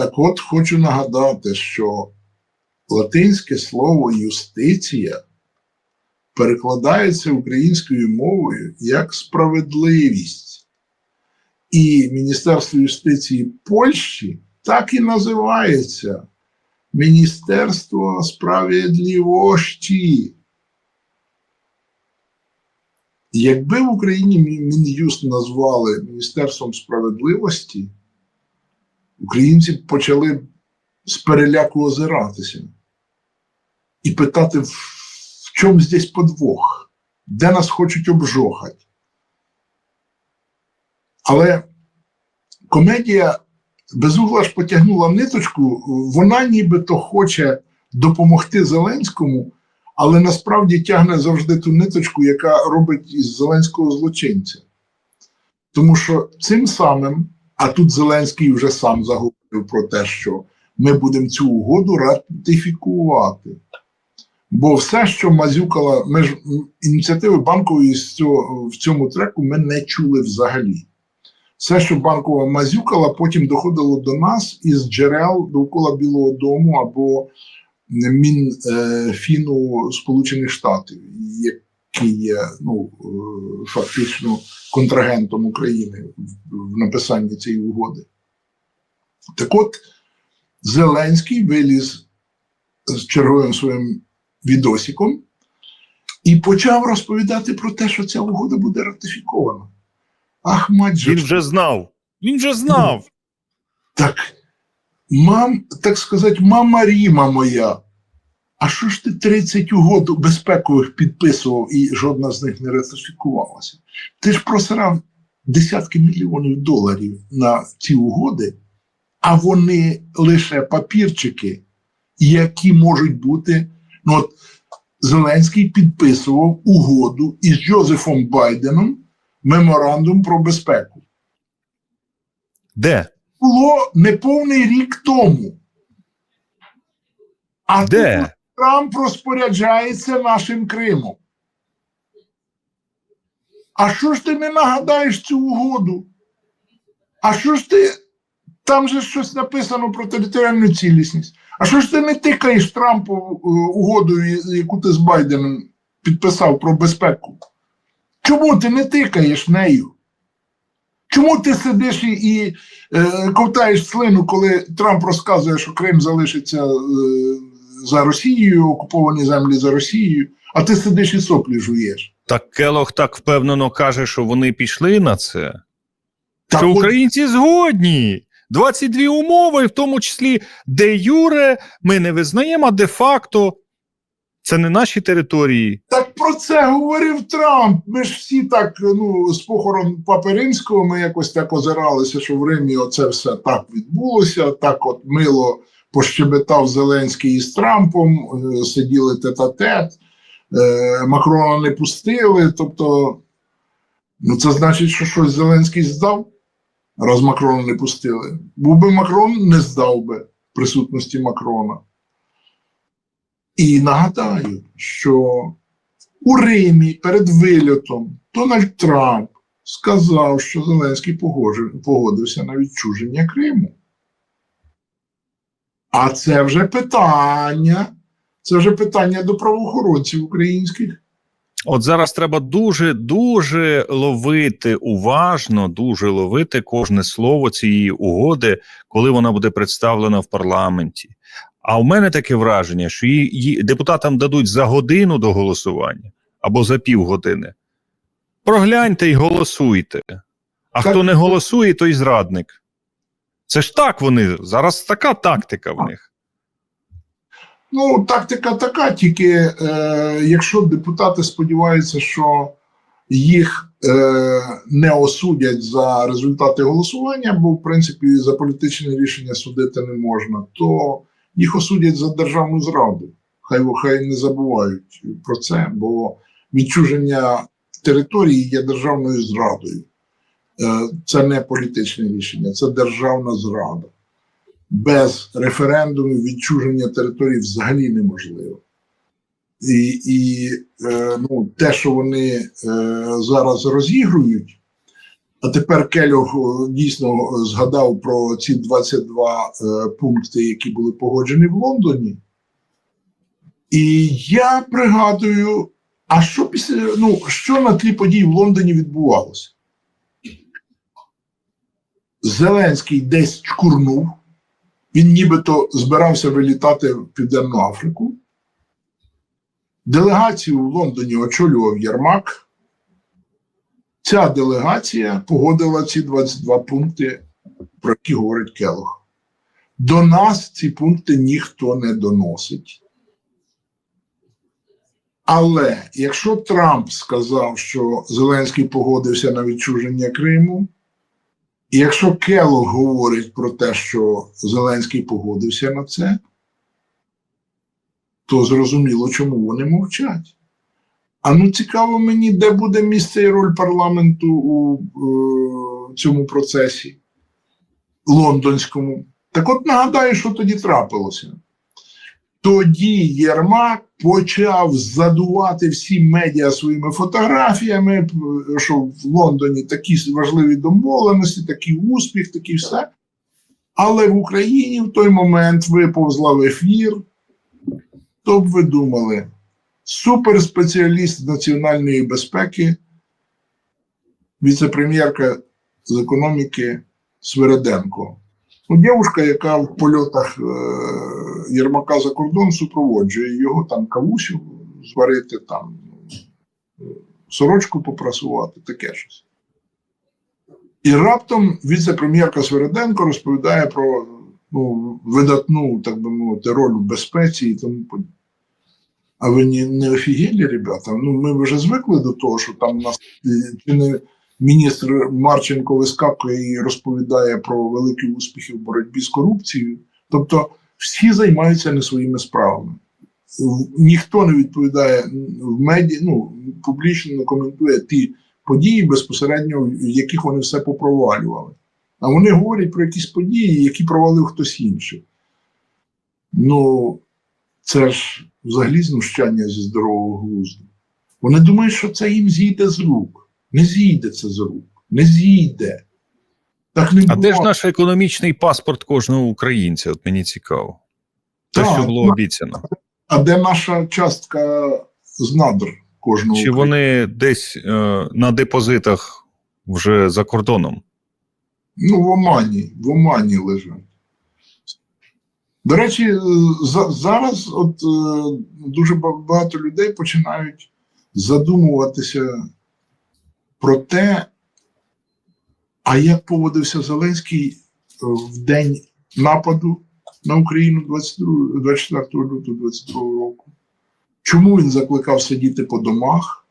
Так от хочу нагадати, що латинське слово юстиція перекладається українською мовою як справедливість. І Міністерство юстиції Польщі так і називається Міністерство справедливості. Якби в Україні Мі- Мін'юст назвали Міністерством справедливості, українці почали з переляку озиратися і питати, в, в чому здесь подвох, де нас хочуть обжохати. Але комедія безугла ж потягнула ниточку, вона нібито хоче допомогти Зеленському, але насправді тягне завжди ту ниточку, яка робить із Зеленського злочинця. Тому що цим самим, а тут Зеленський вже сам заговорив про те, що ми будемо цю угоду ратифікувати. Бо все, що мазюкала, ми ж ініціативи банкової з цього, в цьому треку ми не чули взагалі. Все, що банкова мазюкала, потім доходило до нас із джерел довкола Білого Дому або Мінфіну Сполучених Штатів, який є ну, е, фактично контрагентом України в- написанні цієї угоди. Так от, Зеленський виліз з черговим своїм відосиком і почав розповідати про те, що ця угода буде ратифікована. Ах, мать же Він вже знав. Він вже знав. так, мам, так сказати, мама Ріма моя. А що ж ти 30 угод безпекових підписував і жодна з них не ратифікувалася? Ти ж просирав десятки мільйонів доларів на ці угоди, а вони лише папірчики, які можуть бути. Ну, от Зеленський підписував угоду із Джозефом Байденом меморандум про безпеку. Де? Було неповний рік тому. А Де? Трамп розпоряджається нашим Кримом. А що ж ти не нагадаєш цю угоду? А що ж ти. Там же щось написано про територіальну цілісність. А що ж ти не тикаєш Трампу е, угоду, і- яку ти з Байденом підписав про безпеку? Чому ти не тикаєш нею? Чому ти сидиш і, і е, ковтаєш слину, коли Трамп розказує, що Крим залишиться е, за Росією, окуповані землі за Росією, а ти сидиш і соплі жуєш? Так Келох так впевнено каже, що вони пішли на це. Так що от- українці згодні. 22 умови, в тому числі де юре, ми не визнаємо, а де-факто це не наші території. Так про це говорив Трамп. Ми ж всі так, ну, з похорон Папи Римського, ми якось так озиралися, що в Римі оце все так відбулося. Так, от мило пощебетав Зеленський із Трампом, е, сиділи тет-а-тет, е, Макрона не пустили. Тобто, ну це значить, що щось Зеленський здав, раз Макрона не пустили. Був би Макрон, не здав би присутності Макрона. І нагадаю, що у Римі перед вильотом Дональд Трамп сказав, що Зеленський погодився на відчуження Криму. А це вже питання. Це вже питання до правоохоронців українських. От зараз треба дуже дуже ловити уважно, дуже ловити кожне слово цієї угоди, коли вона буде представлена в парламенті. А в мене таке враження, що її, депутатам дадуть за годину до голосування або за півгодини. Прогляньте і голосуйте. А Так. хто не голосує, той зрадник. Це ж так вони. Зараз така тактика в них. Ну, тактика така, тільки е, якщо депутати сподіваються, що їх е, не осудять за результати голосування, бо в принципі за політичне рішення судити не можна, то їх осудять за державну зраду. Хай хай не забувають про це, бо відчуження території є державною зрадою. Е, це не політичне рішення, це державна зрада без референдумів відчуження території взагалі неможливо. І, і е, ну, те, що вони е, зараз розігрують, А тепер Кельох дійсно згадав про ці 22 е, пункти, які були погоджені в Лондоні. І я пригадую, а що після ну, що на тлі подій в Лондоні відбувалося? Зеленський десь чкурнув, він нібито збирався вилітати в Південну Африку. Делегацію в Лондоні очолював Єрмак. Ця делегація погодила ці 22 пункти, про які говорить Келох. До нас ці пункти ніхто не доносить. Але якщо Трамп сказав, що Зеленський погодився на відчуження Криму, і якщо Келох говорить про те, що Зеленський погодився на це, то зрозуміло, чому вони мовчать. А ну цікаво мені, де буде місце і роль парламенту у е, цьому процесі лондонському. Так от нагадаю, що тоді трапилося. Тоді Єрмак почав задувати всі медіа своїми фотографіями, що в Лондоні такі важливі домовленості, такий успіх, такі все. Але в Україні в той момент виповзла в ефір. То б ви думали, суперспеціаліст національної безпеки, віце-прем'єрка з економіки Свереденко. Ну, дівчинка, яка в польотах е, Єрмака за кордон супроводжує його там кавусю зварити, там е, сорочку попрасувати, таке щось. І раптом віце-прем'єрка Свереденко розповідає про ну, видатну, так би мовити, роль в безпеці і тому подібне. А ви не, не офігели, ребята? Ну, ми вже звикли до того, що там нас чи не міністр Марченко вискакує і розповідає про великі успіхи в боротьбі з корупцією. Тобто всі займаються не своїми справами. Ніхто не відповідає в меді, ну, публічно не коментує ті події безпосередньо, в яких вони все попровалювали. А вони говорять про якісь події, які провалив хтось інший. Ну, це ж взагалі знущання зі здорового глузду. Вони думають, що це їм зійде з рук. Не зійде це з рук. Не зійде. Так не А де ж наш економічний паспорт кожного українця? От мені цікаво. Те, Так, що було обіцяно. А де наша частка з надр кожного? Чи українця? вони десь е, на депозитах вже за кордоном? Ну, в Омані, в Омані лежать. До речі, е, за, зараз от, е, дуже багато людей починають задумуватися про те, а як поводився Зеленський е, в день нападу на Україну 22, 24 лютого 22 року. Чому він закликав сидіти по домах,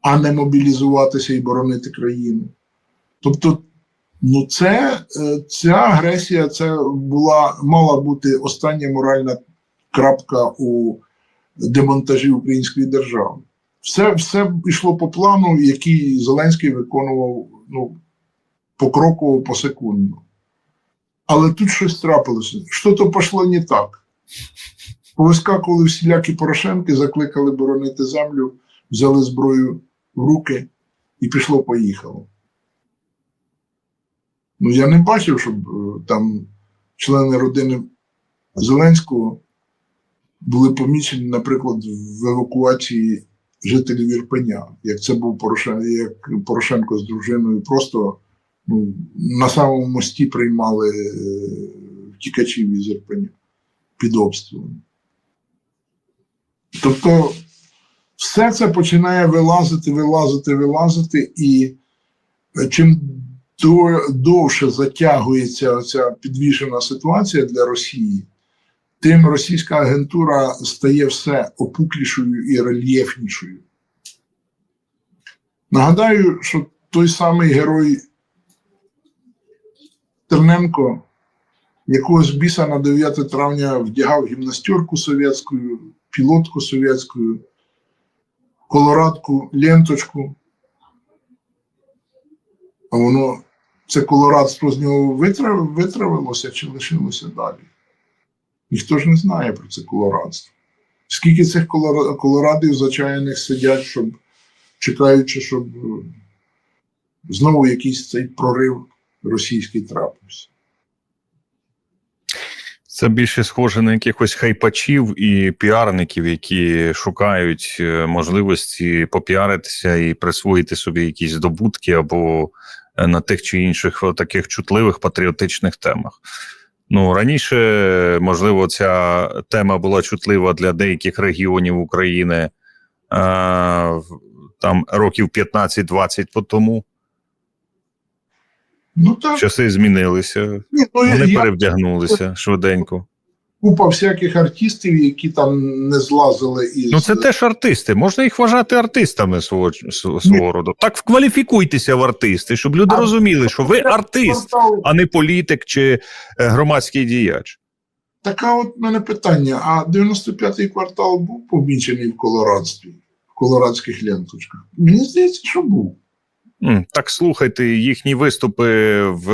а не мобілізуватися і боронити країну? Тобто Ну, це е, ця агресія це була мала бути остання моральна крапка у демонтажі української держави. Все, все йшло по плану, який Зеленський виконував ну, покроково, посекундно. Але тут щось трапилося. Що то пішло не так. Повискакували всілякі Порошенки, закликали боронити землю, взяли зброю в руки і пішло-поїхало. Ну, я не бачив, щоб е, там члени родини Зеленського були помічені, наприклад, в евакуації жителів Ірпеня, як це був Порошенко, як Порошенко з дружиною, просто ну, на самому мості приймали е, втікачів із Ірпеня під обстрілом. Тобто, все це починає вилазити, вилазити, вилазити, і е, чим довше затягується ця підвішена ситуація для Росії, тим російська агентура стає все опуклішою і рельєфнішою. Нагадаю, що той самий герой Терненко, якого з біса на 9 травня вдягав гімнастерку совєтську, пілотку совєтську, колорадку, ленточку. А воно це колорадство з нього витравилося чи лишилося далі? Ніхто ж не знає про це колорадство. Скільки цих колора- колорадів зачаяних сидять, щоб чекаючи, щоб е, знову якийсь цей прорив російський трапився. Це більше схоже на якихось хайпачів і піарників, які шукають е, можливості попіаритися і присвоїти собі якісь здобутки або е, на тих чи інших таких чутливих патріотичних темах. Ну раніше, можливо, ця тема була чутлива для деяких регіонів України е, там років 15-20 по тому. Ну так, Часи змінилися, ні, ну, вони я перевдягнулися швиденько. Купа всяких артистів, які там не злазили із Ну, це теж артисти. Можна їх вважати артистами свого, свого, свого роду. Так вкваліфікуйтеся в артисти, щоб люди А- розуміли, що ви артист, а не політик чи е, громадський діяч. Така от мене питання: а 95-й квартал був помічений в колорадстві, в колорадських ленточках? Мені здається, що був. Так слухайте їхні виступи в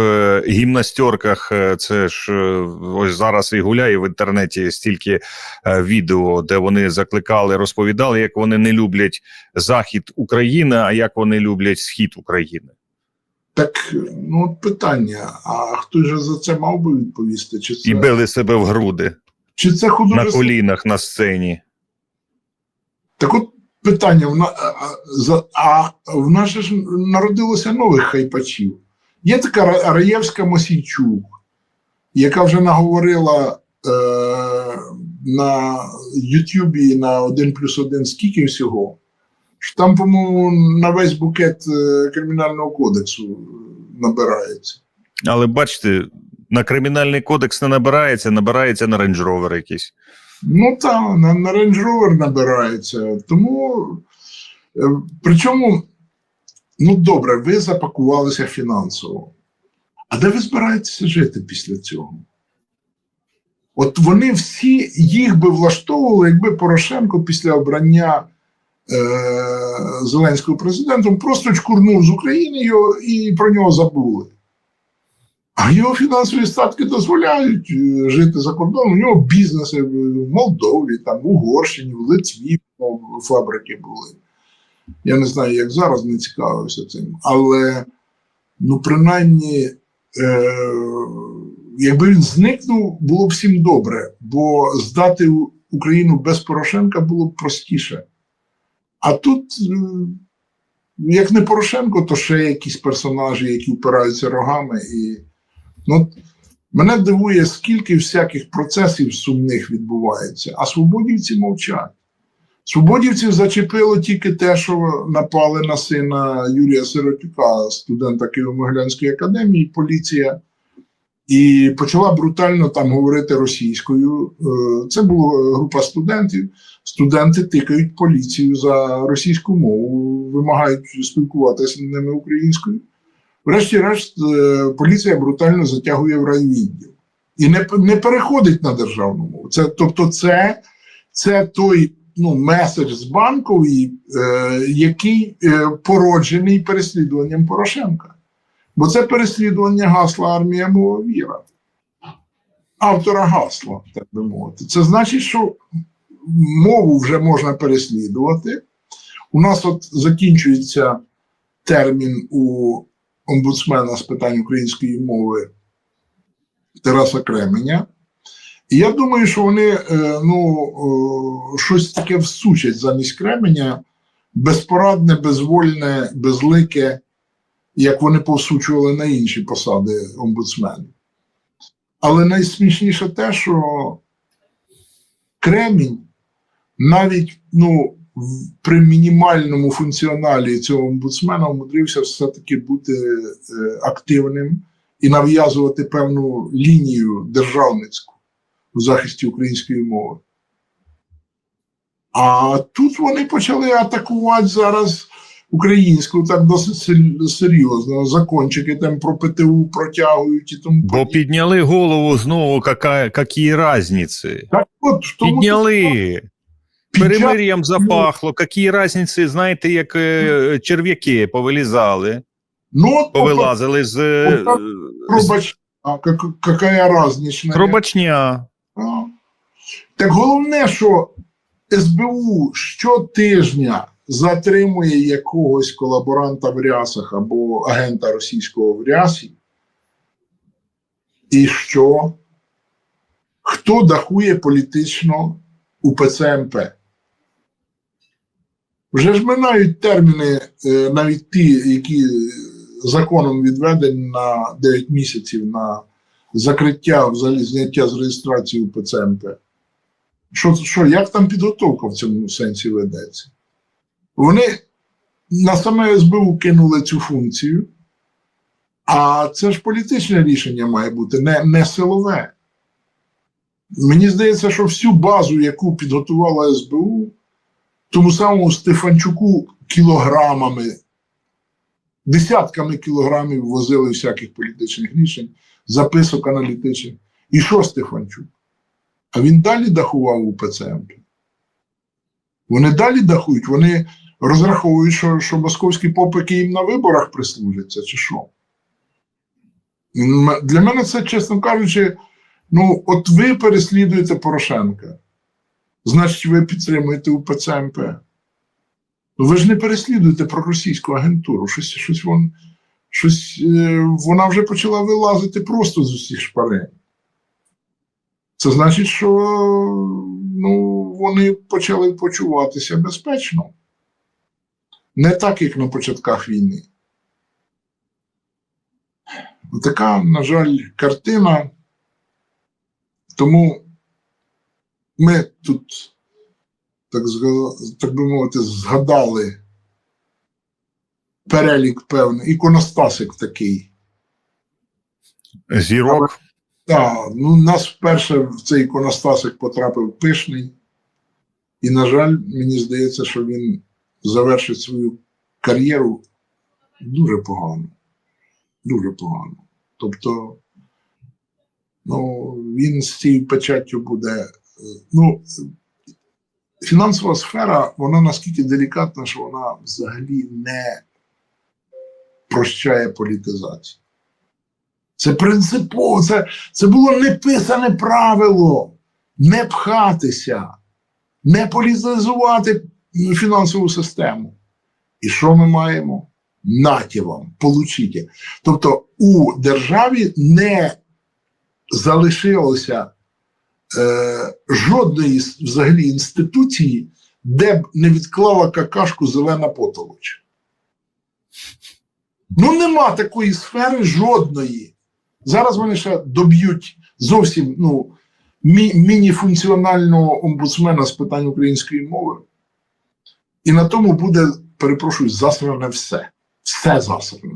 гімнастерках. е, Це ж е, ось зараз і гуляє в інтернеті стільки е, відео, де вони закликали, розповідали, як вони не люблять захід України, а як вони люблять схід України. Так, ну от питання: а хто ж за це мав би відповісти? Чи це, І били себе в груди чи це на колінах на сцені. Так от питання: а, а, за- а в нас ж народилося нових хайпачів. Є така Раєвська Мосійчук, яка вже наговорила е, на Ютубі на 1 плюс 1 скільки всього. Що там, по-моєму, на весь букет е, кримінального кодексу е, набирається. Але бачите, на кримінальний кодекс не набирається, набирається на рейндж ровер якийсь. Ну так, на, на Range Rover набирається. Тому, е, причому, ну добре, ви запакувалися фінансово. А де ви збираєтеся жити після цього? От вони всі їх би влаштовували, якби Порошенко після обрання е, Зеленського президентом просто чкурнув з України його і про нього забули. А його фінансові статки дозволяють е, жити за кордоном. У нього бізнеси в в Молдові, там, в Угорщині, в Литві ну, фабрики були. Я не знаю, як зараз не цікавився цим. Але, ну, принаймні, е, якби він зникнув, було б всім добре, бо здати Україну без Порошенка було б простіше. А тут, е, як не Порошенко, то ще якісь персонажі, які впираються рогами. І, ну, мене дивує, скільки всяких процесів сумних відбувається, а свободівці мовчать. Свободівців зачепило тільки те, що напали на сина Юрія Сиротюка, студента Києво-Могилянської академії, поліція, і почала брутально там говорити російською. Е, Це була група студентів. Студенти тикають поліцію за російську мову, вимагають спілкуватися з ними українською. Врешті-решт, е, поліція брутально затягує в райвідділ і не, не переходить на державну мову. Це, тобто, це, це той ну, меседж з банкової, е, який е, породжений переслідуванням Порошенка. Бо це переслідування гасла армія мова віра. Автора гасла, так би мовити. Це значить, що мову вже можна переслідувати. У нас от закінчується термін у омбудсмена з питань української мови Тараса Кременя. І я думаю, що вони е, ну, е, щось таке всучать замість Кременя безпорадне, безвольне, безлике, як вони повсучували на інші посади омбудсменів. Але найсмішніше те, що Кремінь навіть ну, при мінімальному функціоналі цього омбудсмена умудрився все-таки бути е, активним і нав'язувати певну лінію державницьку у захисті української мови. А тут вони почали атакувати зараз українську так досить серйозно. Закончики там про ПТУ протягують і тому Бо підняли голову знову, какая, які різниці. Так от, тому Підняли. Перемир'ям запахло, які різниці, знаєте, як е, черв'яки повилізали, Ну, повилазили з, е, Отак з Пробач, а как, какая разниця? хробачня. А. Так головне, що СБУ щотижня затримує якогось колаборанта в рясах або агента російського в рясі. І що? Хто дахує політично УПЦ МП? Вже ж минають терміни, е, навіть ті, які законом відведені на 9 місяців на закриття, взагалі зняття з реєстрації УПЦ МП. Що, що, як там підготовка в цьому сенсі ведеться? Вони на саме СБУ кинули цю функцію, а це ж політичне рішення має бути, не, не силове. Мені здається, що всю базу, яку підготувала СБУ, тому самому Стефанчуку кілограмами, десятками кілограмів возили всяких політичних рішень, записок аналітичних. І що Стефанчук? А він далі дахував у ПЦМП. Вони далі дахують, вони розраховують, що, що московські попики їм на виборах прислужаться, чи що. Для мене це, чесно кажучи, ну, от ви переслідуєте Порошенка. Значить, ви підтримуєте УПЦ МП. Ви ж не переслідуєте проросійську агентуру. Щось, щось, вон, щось е, вона вже почала вилазити просто з усіх шпарин. Це значить, що ну, вони почали почуватися безпечно. Не так, як на початках війни. Така, на жаль, картина. Тому ми тут, так, так би мовити, згадали перелік певний, іконостасик такий. Зірок. Так, ну нас вперше в цей іконостасик потрапив пишний, і, на жаль, мені здається, що він завершить свою кар'єру дуже погано. Дуже погано. Тобто, ну, він з цією печаттю буде. Ну, фінансова сфера, вона наскільки делікатна, що вона взагалі не прощає політизацію. Це принципово, це, це було неписане правило не пхатися, не політизувати фінансову систему. І що ми маємо? Наті вам, получите. Тобто у державі не залишилося е, жодної взагалі інституції, де б не відклала какашку зелена потолоч. Ну, нема такої сфери жодної. Зараз вони ще доб'ють зовсім ну, мі- міні-функціонального омбудсмена з питань української мови. І на тому буде, перепрошую, засране все. Все засране.